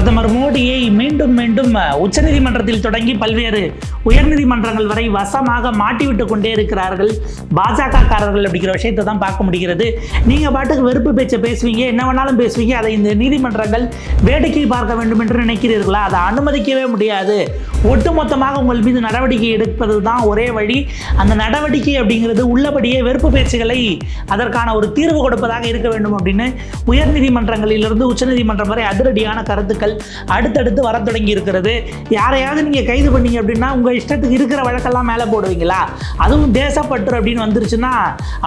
பிரதமர் மோடியை மீண்டும் மீண்டும் உச்சநீதிமன்றத்தில் தொடங்கி பல்வேறு உயர்நீதிமன்றங்கள் வரை வசமாக மாட்டிவிட்டு கொண்டே இருக்கிறார்கள். பாஜக காரர்கள் அப்படிங்கிற விஷயத்தை தான் பார்க்க முடிகிறது. நீங்க பாட்டுக்கு வெறுப்பு பேச்சை பேசுவீங்க என்ன வேணாலும் பேசுவீங்க அதை இந்த நீதிமன்றங்கள் வேடிக்கை பார்க்க வேண்டும் என்று நினைக்கிறீர்களா? அதை அனுமதிக்கவே முடியாது. ஒட்டுமொத்தமாக உங்கள் மீது நடவடிக்கை எடுப்பது தான் ஒரே வழி. அந்த நடவடிக்கை அப்படிங்கிறது உள்ளபடியே வெறுப்பு பேச்சுகளை அதற்கான ஒரு தீர்வு கொடுப்பதாக இருக்க வேண்டும் அப்படின்னு உயர்நீதிமன்றங்களிலிருந்து உச்சநீதிமன்றம் வரை அதிரடியான கருத்துக்கள் வழக்குகள் அடுத்தடுத்து வர தொடங்கி இருக்கிறது. யாரையாவது நீங்கள் கைது பண்ணீங்க அப்படின்னா உங்கள் இஷ்டத்துக்கு இருக்கிற வழக்கெல்லாம் மேலே போடுவீங்களா? அதுவும் தேசப்பற்று அப்படின்னு வந்துருச்சுன்னா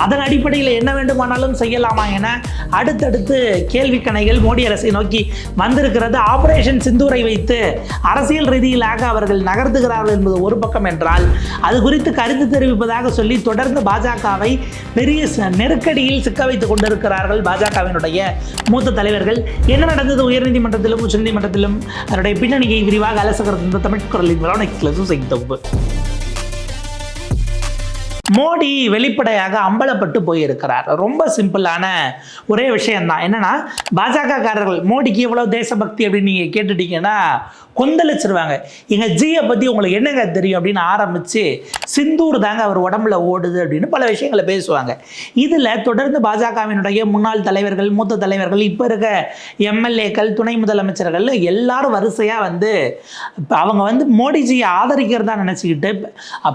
அதன் அடிப்படையில் என்ன வேண்டுமானாலும் செய்யலாமா என அடுத்தடுத்து கேள்வி கணைகள் மோடி அரசை நோக்கி வந்திருக்கிறது. ஆபரேஷன் சிந்தூரை வைத்து அரசியல் ரீதியிலாக அவர்கள் நகர்த்துகிறார்கள் என்பது ஒரு பக்கம் என்றால் அது குறித்து கருத்து தெரிவிப்பதாக சொல்லி தொடர்ந்து பாஜகவை பெரிய நெருக்கடியில் சிக்க வைத்துக் கொண்டிருக்கிறார்கள் பாஜகவினுடைய மூத்த தலைவர்கள். என்ன நடந்தது? உயர்நீதிமன்றத்திலும் உச்சநீதி நீதிமன்றத்திலும் அதனுடைய பின்னணியை விரிவாக அலசுகிறது இந்த தமிழ் குரலின் விளான் எக்ஸ்க்ளூசிவ் செய்தி தொகுப்பு மோடி வெளிப்படையாக அம்பலப்பட்டு போயிருக்கிறார். ரொம்ப சிம்பிளான ஒரே விஷயம்தான். என்னன்னா பாஜக காரர்கள் மோடிக்கு எவ்வளோ தேசபக்தி அப்படின்னு நீங்கள் கேட்டுட்டீங்கன்னா கொந்தளிச்சிருவாங்க. எங்கள் ஜியை பற்றி உங்களுக்கு என்னங்க தெரியும் அப்படின்னு ஆரம்பித்து சிந்தூர் தாங்க அவர் உடம்புல ஓடுது அப்படின்னு பல விஷயங்களை பேசுவாங்க. இதில் தொடர்ந்து பாஜகவினுடைய முன்னாள் தலைவர்கள் மூத்த தலைவர்கள் இப்போ இருக்க எம்எல்ஏக்கள் துணை முதலமைச்சர்கள் எல்லாரும் வரிசையாக வந்து அவங்க வந்து மோடிஜியை ஆதரிக்கிறதா நினச்சிக்கிட்டு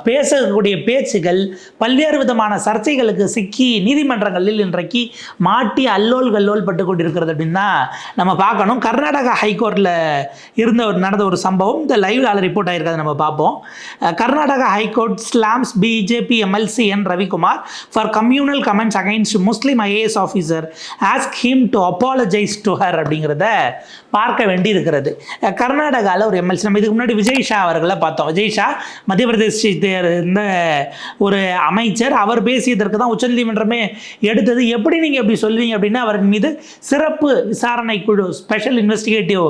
பேசக்கூடிய பேச்சுகள் பல்வேறு விதமான சர்ச்சைகளுக்கு சிக்கி நீதிமன்றங்களில் இன்றைக்கு மாட்டி அல்லோல் கல்லோல் பட்டு கொண்டிருக்கிறது அப்படின்னு தான் நம்ம பார்க்கணும். கர்நாடகா ஹைகோர்ட்டில் இருந்த ஒரு நடந்த ஒரு சம்பவம். இந்த லைவ் ஆள் ரிப்போர்ட் ஆகிருக்கிறது நம்ம பார்ப்போம். Karnataka High Court slams BJP MLC N Ravikumar for communal comments against Muslim IAS officer ask him to apologise to her அப்படிங்கிறத பார்க்க வேண்டி இருக்கிறது கர்நாடகாவில் ஒரு எம்எல்சி. நம்ம இதுக்கு முன்னாடி விஜய் ஷா அவர்களை பார்த்தோம். விஜய் ஷா மத்திய பிரதேசத்தை இருந்த ஒரு அமைச்சர் அவர் பேசியதற்கு தான் உச்சநீதிமன்றமே எடுத்தது. எப்படி நீங்கள் இப்படி சொல்வீங்க அப்படின்னா அவரின் மீது சிறப்பு விசாரணை குழு ஸ்பெஷல் இன்வெஸ்டிகேட்டிவ்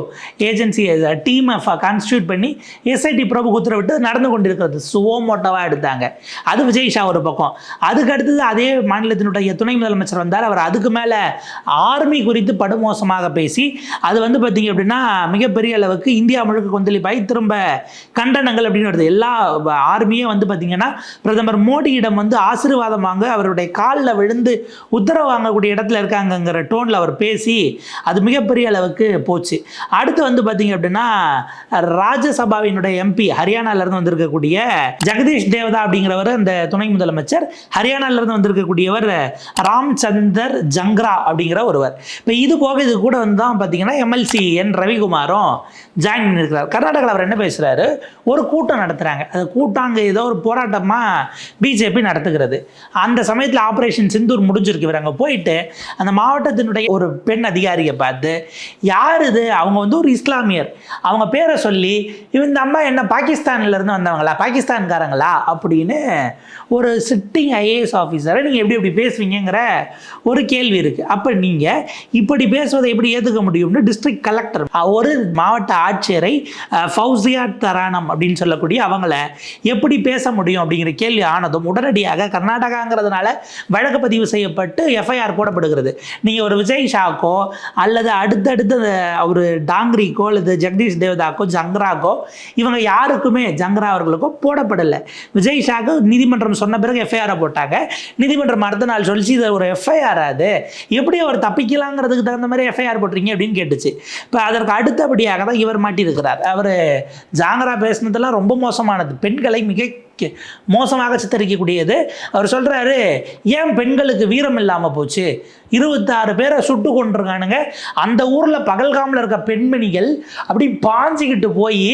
ஏஜென்சி டீமை கான்ஸ்டியூட் பண்ணி எஸ்ஐடி பிரபு உத்தரவிட்டு நடந்து கொண்டிருக்கிறது. சுவோமோட்டோவாக எடுத்தாங்க. அது விஜய் ஷா ஒரு பக்கம். அதுக்கு அடுத்தது அதே மாநிலத்தினுடைய துணை முதலமைச்சர் வந்தார். அவர் அதுக்கு மேலே ஆர்மி குறித்து படுமோசமாக பேசி அது வந்து பார்த்தீங்க அப்படின்னா மிகப்பெரிய அளவுக்கு இந்தியா முழுக்க கொந்தளிப்பாய் திரும்ப கண்டனங்கள் அப்படின்னு வருது. எல்லா ஆர்மியே வந்து பார்த்தீங்கன்னா பிரதமர் மோடியிடம் வந்து ஆசீர்வாதம் வாங்க அவருடைய காலில் விழுந்து உத்தரவு வாங்கக்கூடிய இடத்துல இருக்காங்கங்கிற டோனில் அவர் பேசி அது மிகப்பெரிய அளவுக்கு போச்சு. அடுத்து வந்து பார்த்தீங்க அப்படின்னா ராஜ்யசபாவினுடைய எம்பி ஹரியானாவிலேருந்து வந்திருக்கக்கூடிய ஜெகதீஷ் தேவதா அப்படிங்கிறவர் அந்த துணை முதலமைச்சர். ஹரியானாவிலேருந்து வந்திருக்கக்கூடியவர் ராம்சந்தர் ஜங்க்ரா அப்படிங்கிற ஒருவர். இப்போ இது போக இது கூட வந்து தான் பார்த்தீங்கன்னா எம்எல்சி என் ரவிக்குமாரும் ஜாயின் பண்ணியிருக்கிறார். கர்நாடகாவில் அவர் என்ன பேசுகிறாரு ஒரு கூட்டம் நடத்துகிறாங்க அந்த கூட்டம் அங்கே ஏதோ ஒரு போராட்டமாக பிஜேபி நடத்துகிறது. அந்த சமயத்தில் ஆப்ரேஷன் சிந்தூர் முடிஞ்சிருக்கு. இவர் அங்கே போயிட்டு அந்த மாவட்டத்தினுடைய ஒரு பெண் அதிகாரியை பார்த்து யார் இது? அவங்க வந்து ஒரு இஸ்லாமியர். அவங்க பேரை சொல்லி இவன் இந்த அம்மா என்ன பாகிஸ்தான்லேருந்து வந்தவங்களா? பாகிஸ்தான்காரங்களா? அப்படின்னு ஒரு சிட்டிங் ஐஏஎஸ் ஆஃபீஸரை நீங்கள் எப்படி எப்படி பேசுவீங்கங்கிற ஒரு கேள்வி இருக்குது அப்போ நீங்கள் இப்படி பேசுவதை எப்படி ஏற்றுக்க முடியும்னு டிஸ்ட்ரிக்ட் கலெக்டர் ஒரு மாவட்ட ஆட்சியரை ஃபவுசியா ஃபௌசியா தரானம் அப்படின்னு சொல்லக்கூடிய அவங்கள எப்படி பேச முடியும்? அப்படிங்கிற கேள்வி ஆனதும் உடனடியாக கர்நாடகாங்கிறதுனால வழக்கு பதிவு செய்யப்பட்டு எஃப்ஐஆர் போடப்படுகிறது. நீங்கள் ஒரு விஜய் ஷாக்கோ அல்லது அடுத்தடுத்த ஒரு டாங்கிரிக்கோ அல்லது ஜெகதீஷ் தேவதாக்கோ ஜங்ராக்கோ இவங்க யாருக்குமே ஜங்ரா அவர்களுக்கோ போடப்படலை. விஜய் ஷாக்கு நீதிமன்றம் சொன்ன பிறகு எஃப்ஐஆரை போட்டாங்க. நீதிமன்றம் அடுத்த நாள் சொல்லிச்சு இது ஒரு எஃப்ஐஆர் அது. எப்படி அவர் தப்பிக்கலாங்கிறதுக்கு தகுந்த மாதிரி எஃப்ஐஆர் போட்டுறீங்க அப்படின்னு கேட்டுச்சு. இப்போ அதற்கு அடுத்தபடியாக தான் இவர் மாட்டியிருக்கிறார். அவர் ஜாங்கரா பேசினதெல்லாம் ரொம்ப மோசமானது. பெண்களை மிக மோசமாக சித்தரிக்கக்கூடியது. அவர் சொல்கிறாரு ஏன் பெண்களுக்கு வீரம் இல்லாமல் போச்சு? இருபத்தாறு பேரை சுட்டு கொண்டிருக்கானுங்க அந்த ஊரில் பகல்காமில் இருக்க பெண்மணிகள் அப்படி பாஞ்சிக்கிட்டு போய்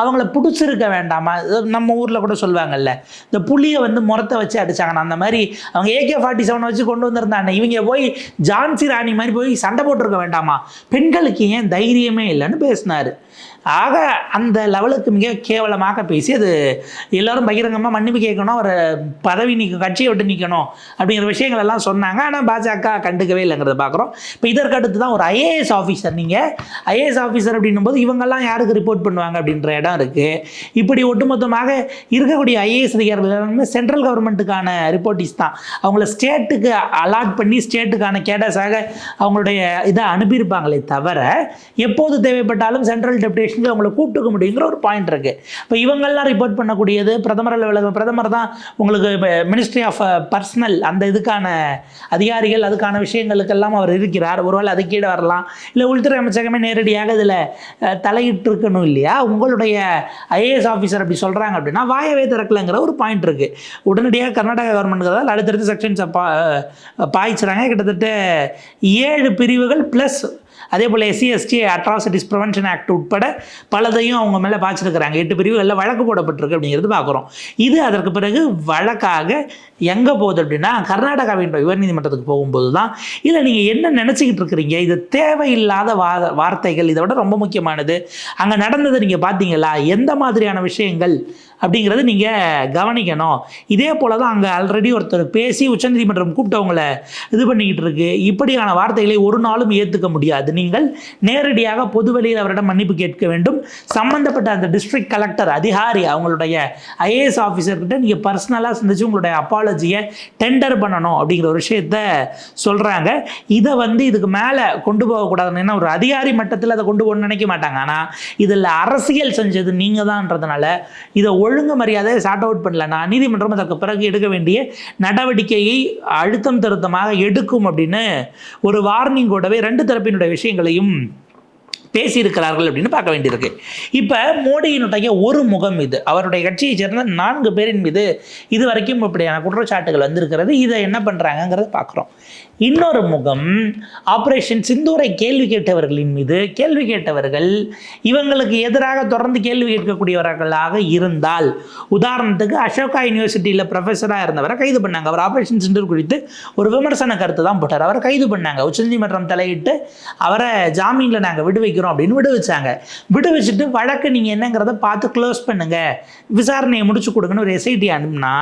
அவங்கள பிடிச்சிருக்க வேண்டாமா? நம்ம ஊரில் கூட சொல்லுவாங்கல்ல இந்த புளியை வந்து முரத்தை வச்சு அடித்தாங்கண்ணா அந்த மாதிரி அவங்க ஏகே ஃபார்ட்டி செவனை வச்சு கொண்டு வந்திருந்தாங்க இவங்க போய் ஜான்சி ராணி மாதிரி போய் சண்டை போட்டிருக்க வேண்டாமா? பெண்களுக்கு ஏன் தைரியமே இல்லைன்னு பேசினார். ஆக அந்த லெவலுக்கு மிக கேவலமாக பேசி அது எல்லோரும் பகிரங்கமாக மன்னிப்பு கேட்கணும் ஒரு பதவி நீக்க கட்சியை விட்டு நிற்கணும் அப்படிங்கிற விஷயங்கள் எல்லாம் சொன்னாங்க. ஆனால் பாஜக கண்டுக்கவே இல்லைங்கிறத பார்க்குறோம். இப்போ இதற்கு அடுத்து தான் ஒரு ஐஏஎஸ் ஆஃபீஸர் நீங்கள் ஐஏஎஸ் ஆஃபீஸர் அப்படின்னும் போது இவங்கெல்லாம் யாருக்கு ரிப்போர்ட் பண்ணுவாங்க அப்படின்ற இடம் இருக்குது இப்படி ஒட்டுமொத்தமாக இருக்கக்கூடிய ஐஏஎஸ் அதிகாரிகள் எல்லாமே சென்ட்ரல் கவர்மெண்ட்டுக்கான ரிப்போர்ட்டிஸ் தான். அவங்கள ஸ்டேட்டுக்கு அலாட் பண்ணி ஸ்டேட்டுக்கான கேடஸாக அவங்களுடைய இதை அனுப்பியிருப்பாங்களே தவிர எப்போது தேவைப்பட்டாலும் சென்ட்ரல் செஞ்சு அவங்கள கூப்பிட்டுக்க முடியுங்கிற ஒரு பாயிண்ட் இருக்குது இப்போ இவங்கெல்லாம் ரிப்போர்ட் பண்ணக்கூடியது பிரதமர் அலுவலகம் பிரதமர் தான் உங்களுக்கு மினிஸ்ட்ரி ஆஃப் பர்சனல் அந்த இதுக்கான அதிகாரிகள் அதுக்கான விஷயங்களுக்கெல்லாம் அவர் இருக்கிறார். ஒருவேளை அது கீழே வரலாம். இல்லை உள்துறை அமைச்சகமே நேரடியாக இதில் தலையிட்டு இல்லையா? உங்களுடைய ஐஏஎஸ் ஆஃபீஸர் அப்படி சொல்கிறாங்க அப்படின்னா வாயவே திறக்கலைங்கிற ஒரு பாயிண்ட் இருக்குது உடனடியாக கர்நாடக கவர்மெண்ட்ங்கிறதால் அடுத்தடுத்து செக்ஷன்ஸை பா பாய்ச்சுறாங்க. கிட்டத்தட்ட ஏழு பிரிவுகள் ப்ளஸ் அதே போல் SC ST atrocities prevention act உட்பட பலதையும் அவங்க மேலே பாய்ச்சிருக்கிறாங்க. எட்டு பிரிவுகளில் வழக்கு போடப்பட்டிருக்கு அப்படிங்கிறது பார்க்குறோம். இது அதற்கு பிறகு வழக்காக எங்கே போகுது அப்படின்னா கர்நாடகாவின் உயர்நீதிமன்றத்துக்கு போகும்போது தான் இல்லை நீங்கள் என்ன நினச்சிக்கிட்டு இருக்கிறீங்க? இது தேவையில்லாத வா வார்த்தைகள் இதை விட ரொம்ப முக்கியமானது. அங்கே நடந்ததை நீங்கள் பார்த்தீங்களா? எந்த மாதிரியான விஷயங்கள் அப்படிங்கிறது நீங்கள் கவனிக்கணும். இதே போல் தான் அங்கே ஆல்ரெடி ஒருத்தர் பேசி உச்சநீதிமன்றம் கூப்பிட்டவங்கள இது பண்ணிக்கிட்டு இருக்கு. இப்படியான வார்த்தைகளை ஒரு நாளும் ஏற்றுக்க முடியாது. நீங்கள் நேரடியாக பொதுவெளியில் அவரிடம் மன்னிப்பு கேட்க வேண்டும். சம்பந்தப்பட்ட அந்த டிஸ்ட்ரிக்ட் கலெக்டர் அதிகாரி அவங்களுடைய ஐஏஎஸ் ஆஃபீஸர்கிட்ட நீங்கள் பர்சனலாக சந்திச்சு உங்களுடைய அப்பாலஜியை டெண்டர் பண்ணணும் அப்படிங்கிற ஒரு விஷயத்த சொல்கிறாங்க இதை வந்து இதுக்கு மேலே கொண்டு போகக்கூடாதுன்னு ஏன்னா ஒரு அதிகாரி மட்டத்தில் அதை கொண்டு போகணும்னு நினைக்க மாட்டாங்க. ஆனால் இதில் அரசியல் செஞ்சது நீங்கள் தான்றதுனால இதை ஒழுங்கு மரியாதையை சார்ட் அவுட் பண்ணலன்னா நீதிமன்றம் அதற்கு பிறகு எடுக்க வேண்டிய நடவடிக்கையை அழுத்தம் திருத்தமாக எடுக்கும் அப்படின்னு ஒரு வார்னிங்கோடவே ரெண்டு தரப்பினுடைய விஷயங்களையும் பேசியிருக்கிறார்கள் அப்படின்னு பார்க்க வேண்டியிருக்கு. இப்போ மோடியினுடைய ஒரு முகம் இது. அவருடைய கட்சியை சேர்ந்த நான்கு பேரின் மீது இது வரைக்கும் இப்படியான குற்றச்சாட்டுகள் வந்திருக்கிறது. இதை என்ன பண்ணுறாங்கங்கிறத பார்க்குறோம். இன்னொரு முகம் ஆப்ரேஷன் சிந்தூரை கேள்வி கேட்டவர்களின் மீது கேள்வி கேட்டவர்கள் இவங்களுக்கு எதிராக தொடர்ந்து கேள்வி கேட்கக்கூடியவர்களாக இருந்தால் உதாரணத்துக்கு அசோகா யூனிவர்சிட்டியில் ப்ரொஃபஸராக இருந்தவரை கைது பண்ணாங்க. அவர் ஆப்ரேஷன் சிந்தூர் குறித்து ஒரு விமர்சன கருத்து தான் போட்டார். அவரை கைது பண்ணாங்க. உச்சநீதிமன்றம் தலையிட்டு அவரை ஜாமீனில் நாங்கள் விடுவிக்கிறோம் அப்படின்னு விடுவிச்சாங்க விடுவிச்சுட்டு வழக்கு நீங்கள் என்னங்கிறத பார்த்து க்ளோஸ் பண்ணுங்க. விசாரணையை முடிச்சு கொடுங்கன்னு ஒரு எஸ்ஐடி அனுப்புனா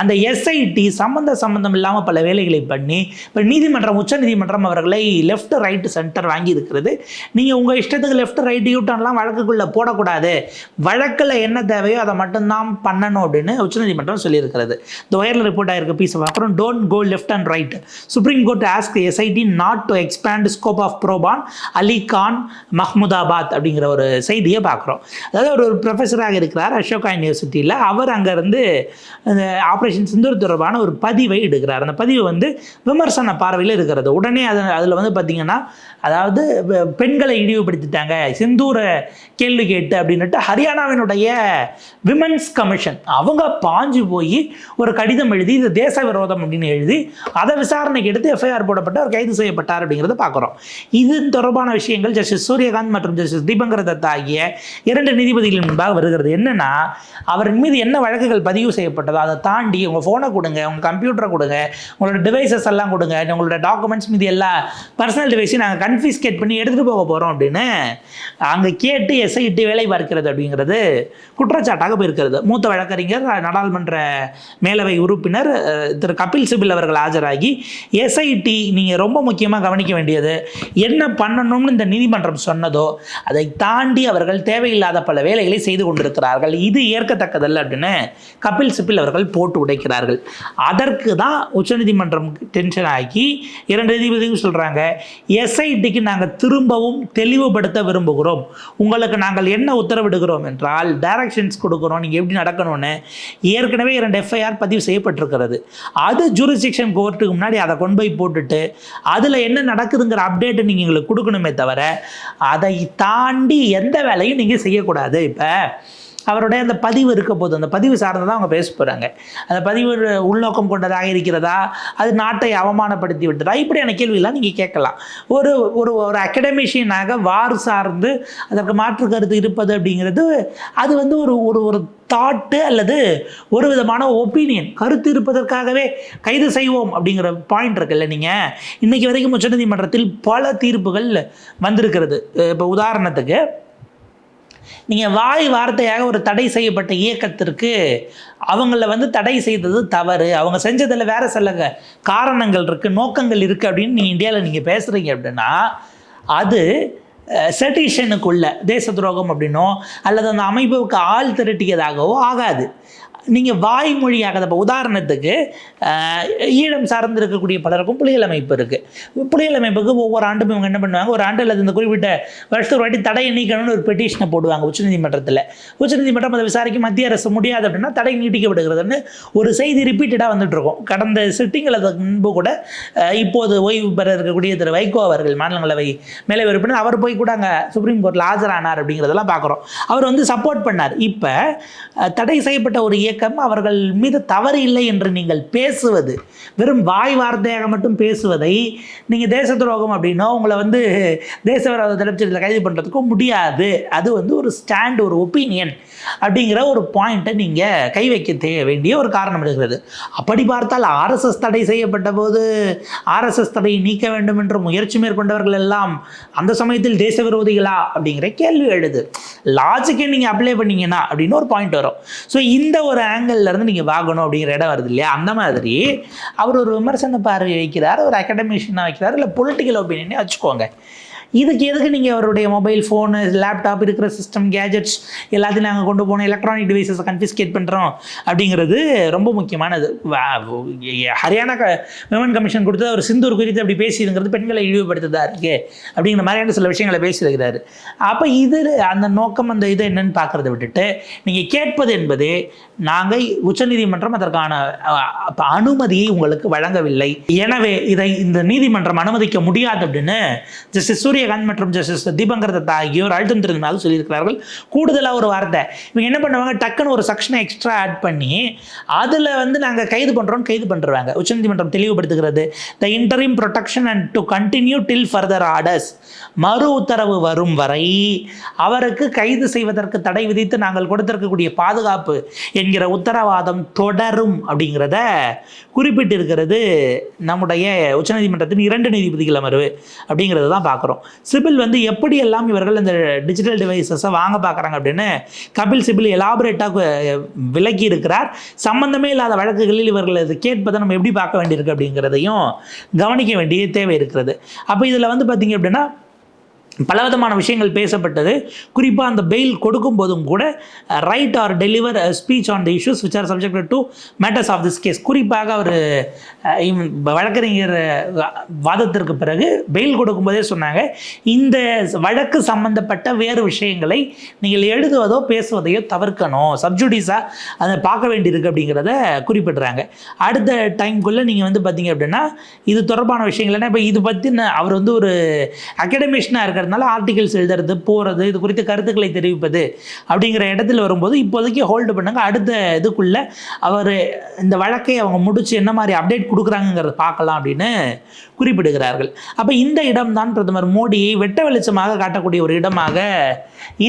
அந்த எஸ்ஐடி சம்மந்த சம்மந்தம் இல்லாமல் பல வேலைகளை பண்ணி இப்போ நீதிமன்றம் உச்ச நீதிமன்றம் அவர்களை லெஃப்ட் ரைட்டு சென்டர் வாங்கி இருக்கிறது. நீங்கள் உங்கள் இஷ்டத்துக்கு லெஃப்ட் ரைட் யூட்டர்ன்லாம் வழக்குக்குள்ளே போடக்கூடாது. வழக்கில் என்ன தேவையோ அதை மட்டும்தான் பண்ணணும் அப்படின்னு உச்சநீதிமன்றம் சொல்லியிருக்கிறது. இந்த ஒயரில் ரிப்போர்ட் ஆகிருக்க பீஸ் அப்புறம் don't go left and right Supreme Court ask SIT not to expand scope of prof Ali Khan Mahmudabad அப்படிங்கிற ஒரு செய்தியை பார்க்குறோம். அதாவது ஒரு ப்ரொஃபஸராக இருக்கிறார் அசோகா யூனிவர்சிட்டியில் அவர் அங்கேருந்து ஆப்ரேஷன் சிந்தூர் தொடர்பான ஒரு பதிவை எடுக்கிறார். அந்த பதிவு வந்து விமர்சன பார்வையில் இருக்கிறது. உடனே அது அதில் வந்து பார்த்திங்கன்னா அதாவது பெண்களை இழிவுபடுத்திட்டாங்க. சிந்தூரை கேள்வி கேட்டு அப்படின்னுட்டு ஹரியானாவினுடைய விமன்ஸ் கமிஷன் அவங்க பாஞ்சு போய் ஒரு கடிதம் எழுதி இது தேச விரோதம் அப்படின்னு எழுதி அதை விசாரணைக்கு எடுத்து எஃப்ஐஆர் போடப்பட்டு அவர் கைது செய்யப்பட்டார் அப்படிங்கிறத பார்க்குறோம். இது தொடர்பான விஷயங்கள் ஜஸ்டிஸ் சூரியகாந்த் மற்றும் ஜஸ்டிஸ் தீபங்கர தத்தா ஆகிய இரண்டு நீதிபதிகளின் முன்பாக வருகிறது. என்னன்னா அவரின் மீது என்ன வழக்குகள் பதிவு செய்யப்பட்டதோ அதை தாண்டி உங்கள் ஃபோனை கொடுங்க உங்கள் கம்ப்யூட்டரை கொடுங்க உங்களோட டிவைசஸ் எல்லாம் கொடுங்க உங்களோட டாக்குமெண்ட்ஸ் மீது எல்லா பர்சனல் டிவைஸையும் நாங்கள் கன்ஃபிஸ்கேட் பண்ணி எடுத்துகிட்டு போக போகிறோம் அப்படின்னு அங்கே கேட்டு எஸ்ஐடி வேலை பார்க்கிறது அப்படிங்கிறது குற்றச்சாட்டாக போயிருக்கிறது. மூத்த வழக்கறிஞர் நாடாளுமன்ற மேலவை உறுப்பினர் திரு கபில் சிபில் அவர்கள் ஆஜராகி எஸ்ஐடி நீங்கள் ரொம்ப முக்கியமாக கவனிக்க வேண்டியது என்ன பண்ணணும்னு இந்த நீதிமன்றம் சொன்னதோ அதை தாண்டி அவர்கள் தேவையில்லாத பல வேலைகளை செய்து கொண்டிருக்கிறார்கள். இது ஏற்கத்தக்கதல்ல அப்படின்னு கபில் சிப்பில் அவர்கள் போட்டு உடைக்கிறார்கள். அதற்கு தான் உச்சநீதிமன்றம் டென்ஷன் ஆகி இரண்டு நீதிபதியும் சொல்கிறாங்க எஸ்ஐடிக்கு நாங்கள் திரும்பவும் தெளிவுபடுத்த விரும்புகிறோம். உங்களுக்கு நாங்கள் என்ன உத்தரவிடுகிறோம் என்றால் டைரக்ஷன்ஸ் கொடுக்குறோம் நீங்கள் எப்படி நடக்கணும்னு ஏற்கனவே இரண்டு எஃப்ஐஆர் பதிவு செய்யப்பட்டிருக்கிறது. அது ஜூரிஸ்டிக்ஷன் கோர்ட்டுக்கு முன்னாடி அதை கொண்டு போய் போட்டுட்டு அதில் என்ன நடக்குதுங்கிற அப்டேட்டை நீங்கள் எங்களுக்கு கொடுக்கணுமே தவிர அதை தாண்டி எந்த வேலையும் நீங்கள் செய்யக்கூடாது. இப்போ அவருடைய அந்த பதிவு இருக்க போது அந்த பதிவு சார்ந்து தான் அவங்க பேச போகிறாங்க அந்த பதிவு உள்நோக்கம் கொண்டதாக இருக்கிறதா? அது நாட்டை அவமானப்படுத்தி விட்டதா? இப்படியான கேள்வியெல்லாம் நீங்கள் கேட்கலாம். ஒரு ஒரு ஒரு அகடமிஷியனாக வார் சார்ந்து அதற்கு மாற்று கருத்து இருப்பது அப்படிங்கிறது அது வந்து ஒரு ஒரு ஒரு தாட்டு அல்லது ஒரு விதமான ஒப்பீனியன் கருத்து இருப்பதற்காகவே கைது செய்வோம் அப்படிங்கிற பாயிண்ட் இருக்குல்ல நீங்கள் இன்றைக்கி வரைக்கும் உச்சநீதிமன்றத்தில் பல தீர்ப்புகள் வந்திருக்கிறது. இப்போ உதாரணத்துக்கு நீங்கள் வாய் வார்த்தையாக ஒரு தடை செய்யப்பட்ட இயக்கத்திற்கு அவங்கள வந்து தடை செய்தது தவறு. அவங்க செஞ்சதில் வேறு சில காரணங்கள் இருக்குது நோக்கங்கள் இருக்குது அப்படின்னு நீங்கள் இந்தியாவில் நீங்கள் பேசுகிறீங்க அப்படின்னா அது செட்டிஷனுக்குள்ள தேச துரோகம் அப்படின்னோ அல்லது அந்த அமைப்புக்கு ஆள் திரட்டியதாகவோ ஆகாது. நீங்கள் வாய்மொழியாக இப்போ உதாரணத்துக்கு ஈழம் சார்ந்து இருக்கக்கூடிய பலருக்கும் புலிகள் அமைப்பு இருக்குது புலிகள் அமைப்புக்கு ஒவ்வொரு ஆண்டும் இவங்க என்ன பண்ணுவாங்க? ஒரு ஆண்டு அல்லது இந்த குறிப்பிட்ட வருஷத்துக்கு ஒரு வாட்டி தடையை நீக்கணும்னு ஒரு பெட்டிஷனை போடுவாங்க உச்சநீதிமன்றத்தில். உச்சநீதிமன்றம் அதை விசாரிக்க மத்திய அரசு முடியாது அப்படின்னா தடை நீட்டிக்கப்படுகிறதுன்னு ஒரு செய்தி ரிப்பீட்டடாக வந்துட்டு இருக்கும். கடந்த சிட்டிங்கள் அதுக்கு முன்பு கூட இப்போது ஓய்வு பெற இருக்கக்கூடிய திரு வைகோ அவர்கள் மாநிலங்களவை மேலே உறுப்பினர் அவர் போய் கூட அங்கே சுப்ரீம் கோர்ட்டில் ஆஜரானார் அப்படிங்கிறதெல்லாம் பார்க்குறோம் அவர் வந்து சப்போர்ட் பண்ணார். இப்போ தடை செய்யப்பட்ட ஒரு இயக்கம் அவர்கள் மீது தவறு இல்லை என்று நீங்கள் பேசுவது. வெறும் வாய் வார்த்தையாக மட்டும் பேசுவதை நீங்கள் தேச துரோகம் அப்படின்னா உங்களை வந்து தேச விரோத கைது பண்ணுறதுக்கும் முடியாது. அது வந்து ஒரு ஸ்டாண்ட் ஒரு ஒப்பீனியன் அப்படிங்கிற ஒரு பாயிண்ட்டை நீங்கள் கை வைக்க வேண்டிய ஒரு காரணம் இருக்கிறது. அப்படி பார்த்தால் ஆர்எஸ்எஸ் தடை செய்யப்பட்ட போது ஆர்எஸ்எஸ் தடையை நீக்க வேண்டும் என்று முயற்சி மேற்கொண்டவர்கள் எல்லாம் அந்த சமயத்தில் தேச விரோதிகளா அப்படிங்கிற கேள்வி எழுது. லாஜிக்கை நீங்கள் அப்ளை பண்ணீங்கன்னா அப்படின்னு ஒரு பாயிண்ட் வரும். ஸோ இந்த ஒரு ஆங்கிள்லேருந்து இருந்து நீங்கள் வாங்கணும் அப்படிங்கிற இடம் வருது இல்லையா? அந்த மாதிரி அவர் ஒரு விமர்சன பார்வை வைக்கிறார் ஒரு அகடமிஷனாக வைக்கிறார் இல்லை பொலிட்டிக்கல் ஒப்பீனியனே வச்சுக்கோங்க. இதுக்கு எதுக்கு நீங்கள் அவருடைய மொபைல் ஃபோனு லேப்டாப் இருக்கிற சிஸ்டம் கேஜெட்ஸ் எல்லாத்தையும் நாங்கள் கொண்டு போனோம் எலக்ட்ரானிக் டிவைசஸை கன்ஃபிஸ்கேட் பண்ணுறோம் அப்படிங்கிறது ரொம்ப முக்கியமானது. ஹரியானா விமன் கமிஷன் கொடுத்து அவர் சிந்தூர் குறித்து அப்படி பேசியிருங்கிறது பெண்களை இழிவுபடுத்துதா இருக்குது அப்படிங்கிற மாதிரியான சில விஷயங்களை பேசியிருக்கிறாரு. அப்போ இது அந்த நோக்கம் அந்த இது என்னன்னு பார்க்குறத விட்டுட்டு நீங்கள் கேட்பது என்பது நாங்கள் உச்சநீதிமன்றம் அதற்கான அனுமதியை உங்களுக்கு வழங்கவில்லை. எனவே இதை இந்த நீதிமன்றம் அனுமதிக்க முடியாது அப்படின்னு ஜஸ்டிஸ் விஜயகாந்த் மற்றும் ஜஸ்டிஸ் தீபங்கர் தத்தா ஆகியோர் அழுத்தம் திருந்தாலும் சொல்லியிருக்கிறார்கள். கூடுதலாக ஒரு வார்த்தை. இவங்க என்ன பண்ணுவாங்க? டக்குன்னு ஒரு செக்ஷனை எக்ஸ்ட்ரா ஆட் பண்ணி அதில் வந்து நாங்கள் கைது பண்ணுறோம்னு கைது பண்ணுறாங்க உச்சநீதிமன்றம் தெளிவுபடுத்துகிறது. The interim protection and to continue till further orders மறு உத்தரவு வரும் வரை அவருக்கு கைது செய்வதற்கு தடை விதித்து நாங்கள் கொடுத்திருக்கக்கூடிய பாதுகாப்பு என்கிற உத்தரவாதம் தொடரும் அப்படிங்கிறத குறிப்பிட்டிருக்கிறது நம்முடைய உச்சநீதிமன்றத்தின் இரண்டு நீதிபதிகள் அமர்வு அப்படிங்கிறத தான் பார்க்குறோம். சிபில் வந்து எப்படியெல்லாம் இவர்கள் இந்த டிஜிட்டல் டிவைசஸை வாங்க பார்க்குறாங்க அப்படின்னு கபில் சிபில் எலாபரேட்டாக விலக்கி இருக்கிறார். சம்பந்தமே இல்லாத வழக்குகளில் இவர்கள் அது கேட்பதை நம்ம எப்படி பார்க்க வேண்டியிருக்கு அப்படிங்கிறதையும் கவனிக்க வேண்டிய தேவை இருக்கிறது. அப்போ இதில் வந்து பார்த்தீங்க அப்படின்னா பலவிதமான விஷயங்கள் பேசப்பட்டது. குறிப்பாக அந்த பெயில் கொடுக்கும் போதும் கூட right are deliver speech on the issues which are subject to matters of this case குறிப்பாக அவர் வழக்கறிஞர் வாதத்திற்கு பிறகு பெயில் கொடுக்கும்போதே சொன்னாங்க இந்த வழக்கு சம்பந்தப்பட்ட வேறு விஷயங்களை நீங்கள் எழுதுவதோ பேசுவதையோ தவிர்க்கணும். சப்ஜுடிஸாக அதை பார்க்க வேண்டியிருக்கு அப்படிங்கிறத குறிப்பிடுறாங்க. அடுத்த டைம்குள்ளே நீங்கள் வந்து பார்த்தீங்க அப்படின்னா இது தொடர்பான விஷயங்கள் இப்போ இது பற்றி அவர் வந்து ஒரு அகடமிஷனாக இருக்கிறதுனால ஆர்டிகிள்ஸ் எழுதுறது போகிறது இது குறித்து கருத்துக்களை தெரிவிப்பது அப்படிங்கிற இடத்துல வரும்போது இப்போதைக்கு ஹோல்டு பண்ணுங்க. அடுத்த இதுக்குள்ளே அவர் இந்த வழக்கை அவங்க முடிச்சு என்ன மாதிரி அப்டேட் கொடுக்குறாங்கிறத பார்க்கலாம் அப்படின்னு குறிப்பிடுகிறார்கள். அப்போ இந்த இடம்தான் பிரதமர் மோடியை வெட்ட வெளிச்சமாக காட்டக்கூடிய ஒரு இடமாக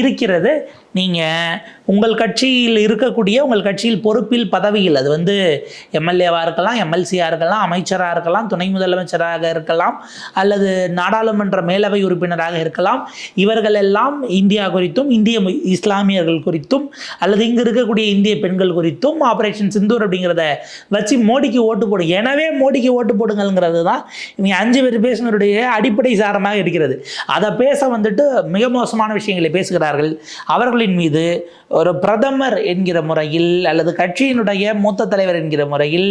இருக்கிறது. நீங்கள் உங்கள் கட்சியில் இருக்கக்கூடிய உங்கள் கட்சியில் பொறுப்பில் பதவியில் அது வந்து எம்எல்ஏவாக இருக்கலாம் எம்எல்சியாக இருக்கலாம் அமைச்சராக இருக்கலாம் துணை முதலமைச்சராக இருக்கலாம் அல்லது நாடாளுமன்ற மேலவை உறுப்பினராக இருக்கலாம் இவர்கள் எல்லாம் இந்தியா குறித்தும் இந்திய இஸ்லாமியர்கள் குறித்தும் அல்லது இங்கே இருக்கக்கூடிய இந்திய பெண்கள் குறித்தும் ஆப்ரேஷன் சிந்தூர் அப்படிங்கிறத வச்சு மோடிக்கு ஓட்டு போடு. எனவே மோடிக்கு ஓட்டு போடுங்கள்ங்கிறது தான் இவங்க அஞ்சு பேர் பேசினருடைய அடிப்படை சாரமாக இருக்கிறது. அதை பேச வந்துட்டு மிக மோசமான விஷயங்களை. பேச பேசுகிறார்கள். அவர்களின் மீது ஒரு பிரதமர் என்கிற முறையில் அல்லது கட்சியினுடைய மூத்த தலைவர் என்கிற முறையில்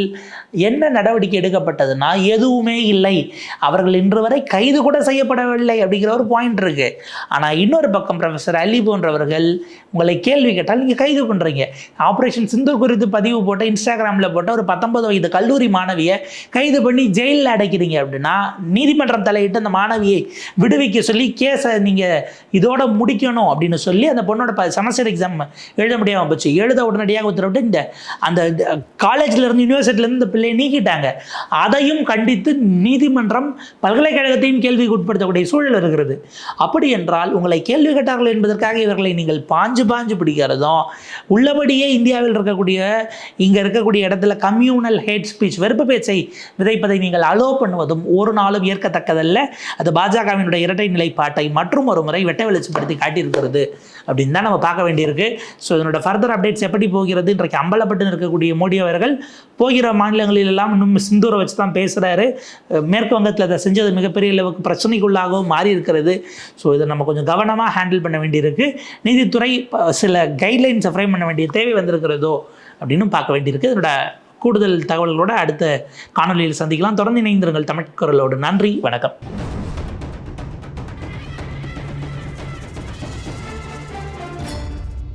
என்ன நடவடிக்கை எடுக்கப்பட்டதுன்னா எதுவுமே இல்லை. அவர்கள் இன்று வரை கைது கூட செய்யப்படவில்லை அப்படிங்கிற ஒரு பாயிண்ட் இருக்கு. ஆனால் இன்னொரு பக்கம் ப்ரொஃபஸர் அலி போன்றவர்கள் உங்களை கேள்வி கேட்டால் நீங்கள் கைது பண்ணுறீங்க ஆப்ரேஷன் சிந்தூர் குறித்து பதிவு போட்ட இன்ஸ்டாகிராமில் போட்ட ஒரு பத்தொன்பது வயது கல்லூரி மாணவியை கைது பண்ணி ஜெயிலில் அடைக்கிறீங்க அப்படின்னா நீதிமன்றம் தலையிட்டு அந்த மாணவியை விடுவிக்க சொல்லி கேஸை நீங்கள் இதோட முடிக்கணும். அப்படின்னு சொல்லி அந்த பொண்ணோட ப செமஸ்டர் எக்ஸாம் எழுத முடியாமல் போச்சு. எழுத உடனடியாக உத்தரவிட்டு இந்த அந்த காலேஜ்ல இருந்து இருந்து இந்த பிள்ளையை நீக்கிட்டாங்க. அதையும் கண்டித்து நீதிமன்றம் பல்கலைக்கழகத்தையும் கேள்விக்கு உட்படுத்தக்கூடிய சூழல் இருக்கிறது. அப்படி என்றால் உங்களை கேள்வி கேட்டார்கள் என்பதற்காக இவர்களை நீங்கள் பாஞ்சு பாஞ்சு பிடிக்கிறதும் உள்ளபடியே இந்தியாவில் இருக்கக்கூடிய இங்கே இருக்கக்கூடிய இடத்துல கம்யூனல் ஹேட் ஸ்பீச் வெறுப்பு பேச்சை விதைப்பதை நீங்கள் அலோ பண்ணுவதும் ஒரு நாளும் ஏற்கத்தக்கதல்ல. அது பாஜகவினுடைய இரட்டை நிலைப்பாட்டை மற்றும் ஒரு முறை வெட்ட வெளிச்சப்படுத்தி காட்டியிருக்கிறது. இருக்கிறது அப்படின்னு தான் நம்ம பார்க்க வேண்டியிருக்கு. ஸோ இதனோட ஃபர்தர் அப்டேட்ஸ் எப்படி போகிறது இன்றைக்கு அம்பலப்பட்டு இருக்கக்கூடிய மோடி அவர்கள் போகிற மாநிலங்களில் எல்லாம் இன்னும் சிந்தூரை வச்சு தான் பேசுகிறாரு மேற்கு வங்கத்தில் அதை செஞ்சது மிகப்பெரிய அளவுக்கு பிரச்சனைக்குள்ளாகவும் மாறி இருக்கிறது. ஸோ இதை நம்ம கொஞ்சம் கவனமாக ஹேண்டில் பண்ண வேண்டியிருக்கு. நீதித்துறை சில கைட்லைன்ஸை ஃப்ரேம் பண்ண வேண்டிய தேவை வந்திருக்கிறதோ அப்படின்னு பார்க்க வேண்டியிருக்கு. இதனோட கூடுதல் தகவல்களோட அடுத்த காணொலியில் சந்திக்கலாம். தொடர்ந்து இணைந்திருங்கள் தமிழ் குரலோடு. நன்றி வணக்கம்.